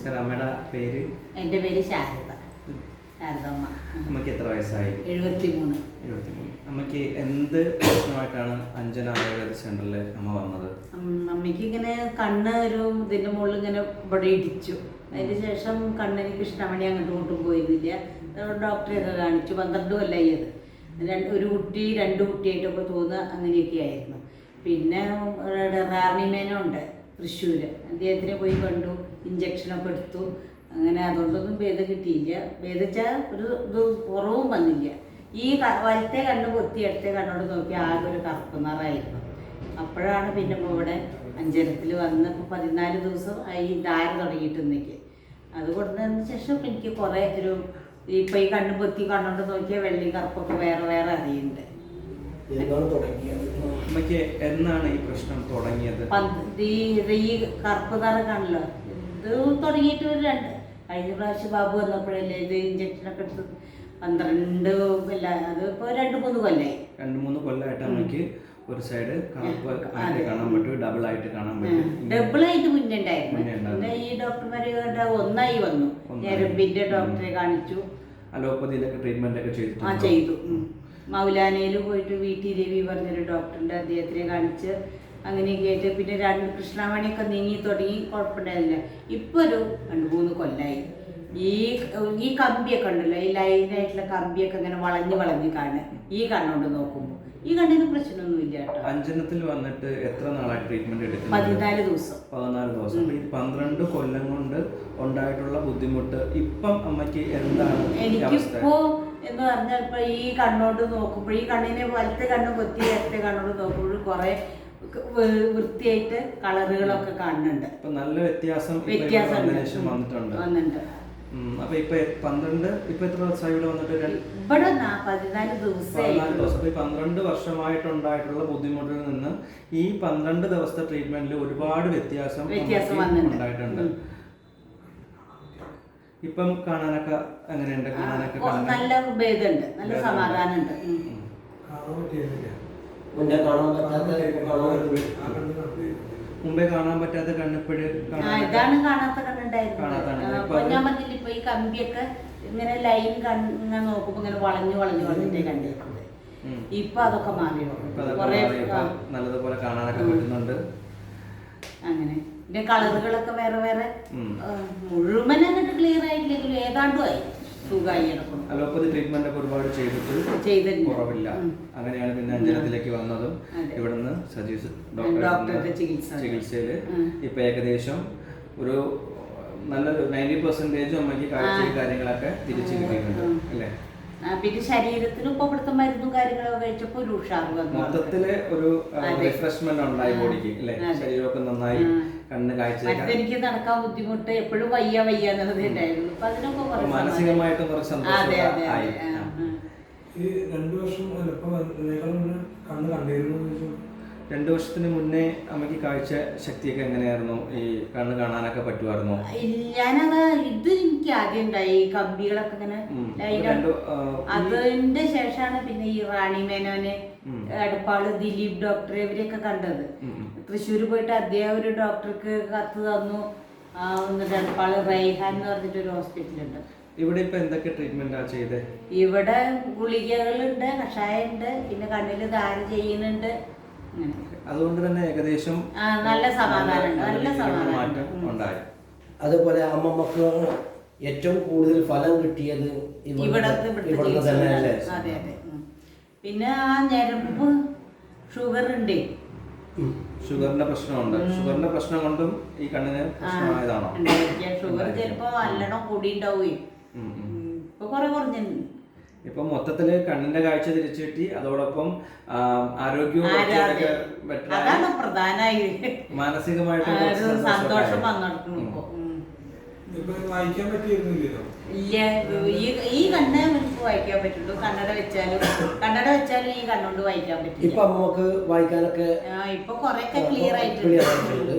നമസ്കാരം അമ്മയുടെ പേര്? എന്റെ പേര് ശാരദ. ശാരദമ്മ. അമ്മയ്ക്ക് എത്ര വയസ്സായി? എഴുപത്തി മൂന്ന് എഴുപത്തിമൂന്ന്. അമ്മയ്ക്ക് എന്ത് പ്രശ്നമായിട്ടാണ് അഞ്ജന ആയുർവേദ സെന്ററിൽ അമ്മ വന്നത്? അമ്മയ്ക്ക് ഇങ്ങനെ കണ്ണ് ഒരു ഇതിന്റെ മുകളിൽ ഇങ്ങനെ ഇവിടെ ഇടിച്ചു. അതിന് ശേഷം കണ്ണിന് കൃഷ്ണമണി അങ്ങോട്ടും ഇങ്ങോട്ടും പോയിരുന്നില്ല. ഡോക്ടറെയൊക്കെ കാണിച്ചു. പന്ത്രണ്ട് കൊല്ലമായി അത്. രണ്ട് ഒരു കുട്ടി രണ്ട് കുട്ടിയായിട്ടൊക്കെ തോന്നുക അങ്ങനെയൊക്കെ ആയിരുന്നു. പിന്നെ റാർണിമേനുണ്ട് തൃശ്ശൂർ അദ്ദേഹത്തിനെ പോയി കണ്ടു ഇഞ്ചക്ഷനൊക്കെ എടുത്തു. അങ്ങനെ അതുകൊണ്ടൊന്നും ഭേദം കിട്ടിയില്ല. ഭേദിച്ചാൽ ഒരു ഇത് കുറവും വന്നില്ല. ഈ വലത്തെ കണ്ണ് പൊത്തി ഇടത്തെ കണ്ണോട് നോക്കി ആകെ ഒരു കറുപ്പ് നിറായിരുന്നു അപ്പോഴാണ് പിന്നെ ഇപ്പോൾ ഇവിടെ അഞ്ചരത്തിൽ വന്ന് ഇപ്പോൾ പതിനാല് ദിവസം ഈ ധാര തുടങ്ങിയിട്ട് ഇന്നേക്ക്. അത് കൊടുത്തതിന് ശേഷം എനിക്ക് കുറേ ഒരു ഇപ്പം ഈ കണ്ണ് പൊത്തി കണ്ണോണ്ട് നോക്കിയാൽ വെള്ളി കറുപ്പൊക്കെ വേറെ വേറെ അറിയുന്നുണ്ട് എന്നാണ് തുടങ്ങിയത്. അമ്മയ്ക്ക് എന്നാണ് ഈ പ്രശ്നം തുടങ്ങിയത്? ഈ ഇത് ഈ കറുപ്പ് കാണില്ലോ ഇത് തുടങ്ങിയിട്ട് ഒരു രണ്ട് കഴിഞ്ഞ പ്രാവശ്യം ബാബു വന്നപ്പോഴല്ലേ ഇത് ഇഞ്ചക്ഷനൊക്കെ എടുത്ത് പന്ത്രണ്ട് അല്ല അത് ഇപ്പോൾ രണ്ട് മൂന്ന് കൊല്ലായി രണ്ട് മൂന്ന് കൊല്ലമായിട്ട് അമ്മയ്ക്ക് ഒരു സൈഡ് കറുപ്പ് ആയിട്ട് കാണാൻ പറ്റും ഡബിൾ ആയിട്ട് കാണാൻ പറ്റും. ഡബിൾ ആയിട്ട് മുന്നേ ഉണ്ടായിരുന്നു. ഈ ഡോക്ടർമാര് കണ്ട ഒന്നായി വന്നു. ഞരമ്പിന്റെ ഡോക്ടറെ കാണിച്ചു. അലോപ്പതിയിലൊക്കെ ട്രീറ്റ്മെന്റ് ഒക്കെ ചെയ്തു ആ ചെയ്തു. മൗലാനയിൽ പോയിട്ട് വി ടി രവി പറഞ്ഞൊരു ഡോക്ടറിന്റെ അദ്ദേഹത്തിനെ കാണിച്ച് അങ്ങനെയൊക്കെ ആയിട്ട് പിന്നെ രണ്ട് കൃഷ്ണമണിയൊക്കെ നീങ്ങി തുടങ്ങി കുഴപ്പമുണ്ടായിരുന്നില്ല. ഇപ്പോൾ ഒരു രണ്ട് മൂന്ന് കൊല്ലായി. ഈ ഈ കമ്പിയൊക്കെ ഉണ്ടല്ലോ ഈ ലൈനായിട്ടുള്ള കമ്പിയൊക്കെ ഇങ്ങനെ വളഞ്ഞ് വളഞ്ഞ് കാണുക. ഈ കണ്ണുകൊണ്ട് നോക്കുമ്പോൾ ഈ കണ്ണിന് പ്രശ്നമൊന്നുമില്ല കേട്ടോ. അഞ്ജനത്തിൽ വന്നിട്ട് എത്ര നാളായി ട്രീറ്റ്മെന്റ് എടുക്കുന്നത്? പതിനാല് ദിവസം. പതിനാല് ദിവസം. പന്ത്രണ്ട് കൊല്ലം കൊണ്ട് ഉണ്ടായിട്ടുള്ള ബുദ്ധിമുട്ട് ഇപ്പം അമ്മയ്ക്ക് എന്താണ് എനിക്കിപ്പോ എന്ന് പറഞ്ഞാൽ ഇപ്പൊ ഈ കണ്ണോട് നോക്കുമ്പോൾ ഈ കണ്ണിനെ വലത്തെ കണ്ണ് കൊത്തി ഇടത്തെ കണ്ണോട് നോക്കുമ്പോൾ കുറെ വൃത്തിയായിട്ട് കളറുകളൊക്കെ കാണുന്നുണ്ട്. നല്ല വ്യത്യാസം വ്യത്യാസം വന്നിട്ടുണ്ട്. അപ്പൊ ഇപ്പൊ പന്ത്രണ്ട് ഇപ്പൊ എത്ര ഇവിടെ വന്നിട്ട് ഇവിടെ പതിനാല് ദിവസം പന്ത്രണ്ട് വർഷമായിട്ടുണ്ടായിട്ടുള്ള ബുദ്ധിമുട്ടിൽ നിന്ന് ഈ പന്ത്രണ്ട് ദിവസത്തെ ട്രീറ്റ്മെന്റിൽ ഒരുപാട് വ്യത്യാസം. ഉണ്ടായിട്ടുണ്ട്. ഇപ്പം കാണാനൊക്കെ എങ്ങനെയുണ്ട്? കാണാനൊക്കെ നല്ല ഭേദമുണ്ട്. നല്ല. സമാധാനമുണ്ട്. കണ്ണ്. മുമ്പേ കാണാൻ പറ്റാത്ത കണ്ണിപ്പോഴ് ഇതാണ് കാണാത്ത കണ്ണുണ്ടായിരുന്നത് ആ, ഇപ്പൊ ഈ കമ്പിയൊക്കെ ഇങ്ങനെ ലൈൻ കണ്ണിങ്ങനെ നോക്കുമ്പോ ഇങ്ങനെ വളഞ്ഞു വളഞ്ഞു വളഞ്ഞിട്ടേ കണ്ടിട്ടുണ്ട്. ഇപ്പൊ അതൊക്കെ മാറി. നല്ലതുപോലെ കാണാനൊക്കെ പറ്റുന്നുണ്ട്. അങ്ങനെ. പിന്നെ കളറുകളൊക്കെ വേറെ വേറെ. മുഴുവൻ അങ്ങോട്ട് ക്ലിയർ ആയിട്ടില്ലെങ്കിലും ഏതാണ്ടും ആയി. സുഖമായി കിടക്കുന്നു. അലോപ്പതി ട്രീറ്റ്മെന്റ് ഒക്കെ ഒരുപാട് ചെയ്തിട്ട്. കുറവില്ല. അങ്ങനെയാണ് പിന്നെ അഞ്ചനത്തിലേക്ക് വന്നതും. ഇവിടുന്ന് സജീസ് ഡോക്ടറുടെ ചികിത്സ. ചികിത്സയിൽ. ഉം. ഇപ്പൊ ഏകദേശം ഒരു നല്ലൊരു നയന്റി പെർസെന്റേജ് അമ്മയ്ക്ക് കാഴ്ച കാര്യങ്ങളൊക്കെ തിരിച്ചു കിട്ടിയിട്ടുണ്ട് അല്ലേ? പിന്നെ ശരീരത്തിന് ഇപ്പൊ ഇവിടുത്തെ മരുന്നും കാര്യങ്ങളൊക്കെ കഴിച്ചപ്പോ ഒരു ഉഷാറ് വന്നു. മൊത്തത്തിൽ ഒരു റിഫ്രഷ്മെന്റ് ഉണ്ടായി ബോഡിക്ക് അല്ലേ. ശരീരമൊക്കെ നന്നായി. കണ്ണ് കാഴ്ച എനിക്ക് നടക്കാൻ ബുദ്ധിമുട്ട് എപ്പോഴും വയ്യ വയ്യ എന്നുള്ളത് ഉണ്ടായിരുന്നു ഇപ്പൊ അതിനൊക്കെ കുറേ കുറച്ച്. ആ. ഈ രണ്ടു വർഷം കണ്ണ് കണ്ടിരുന്നു. രണ്ടു വർഷത്തിന് മുന്നേ അമ്മയ്ക്ക് കാഴ്ച ശക്തിയൊക്കെ എങ്ങനെയായിരുന്നു? ഈ കണ്ണ് കാണാനൊക്കെ പറ്റുമായിരുന്നു? ഞാനത് ഇത് എനിക്ക് ആദ്യം ഉണ്ടായി. ഈ കമ്പികളൊക്കെ ഇങ്ങനെ രണ്ട്, ആ, അതിന്റെ ശേഷമാണ് പിന്നെ ഈ റാണി മേനോന് എടപ്പാൾ ദിലീപ് ഡോക്ടർ ഇവരെയൊക്കെ കണ്ടത്. തൃശ്ശൂർ പോയിട്ട് അദ്ദേഹം ഒരു ഡോക്ടർക്ക് കത്ത് തന്നു. ആ, എന്നിട്ട് എടപ്പാൾ റൈഹാൻ എന്ന് പറഞ്ഞിട്ട് ഒരു ഹോസ്പിറ്റലുണ്ട്. ഇവിടെ ഇപ്പൊ എന്തൊക്കെ ട്രീറ്റ്മെന്റാ ചെയ്തേ? ഇവിടെ ഗുളികകളുണ്ട് കഷായമുണ്ട് പിന്നെ കണ്ണിൽ ധാര ചെയ്യുന്നുണ്ട്. അതുകൊണ്ട് തന്നെ ഏകദേശം നല്ല സമാധാനം നല്ല സമാധാനം. ഉണ്ടായി. അതുപോലെ അമ്മമ്മക്ക് ഏറ്റവും കൂടുതൽ ഫലം കിട്ടിയത് ചികിത്സ അതെ അതെ. പിന്നെ ആ ഞരമ്പ് ഷുഗർ ഉണ്ട് ഷുഗറിന്റെ പ്രശ്നമുണ്ട്. ഷുഗറിന്റെ പ്രശ്നം കൊണ്ടും ഈ കണ്ണിന് പ്രശ്നമായതാണോ? ഷുഗർ ചിലപ്പോ നല്ലോണം കൂടി ഉണ്ടാവുകയും. ഇപ്പൊ കുറെ കുറഞ്ഞിട്ടുണ്ട്. ഇപ്പൊ മൊത്തത്തിൽ കണ്ണിന്റെ കാഴ്ച തിരിച്ചു കിട്ടി. അതോടൊപ്പം ആരോഗ്യവും മാനസികമായിട്ട് സന്തോഷം ഇപ്പൊ. വായിക്കാൻ പറ്റിയിരുന്നില്ലല്ലോ? ഇല്ല. ഈ ഈ കണ്ണേ നമുക്ക് വായിക്കാൻ പറ്റുള്ളൂ. കണ്ണട വെച്ചാലും കണ്ണട വെച്ചാലും ഈ കണ്ണുകൊണ്ട് വായിക്കാൻ ഇപ്പൊ പറ്റില്ല അമ്മമ്മക്ക് വായിക്കാനൊക്കെ ഇപ്പൊ കൊറേയൊക്കെ ക്ലിയർ ആയിട്ടുണ്ട്.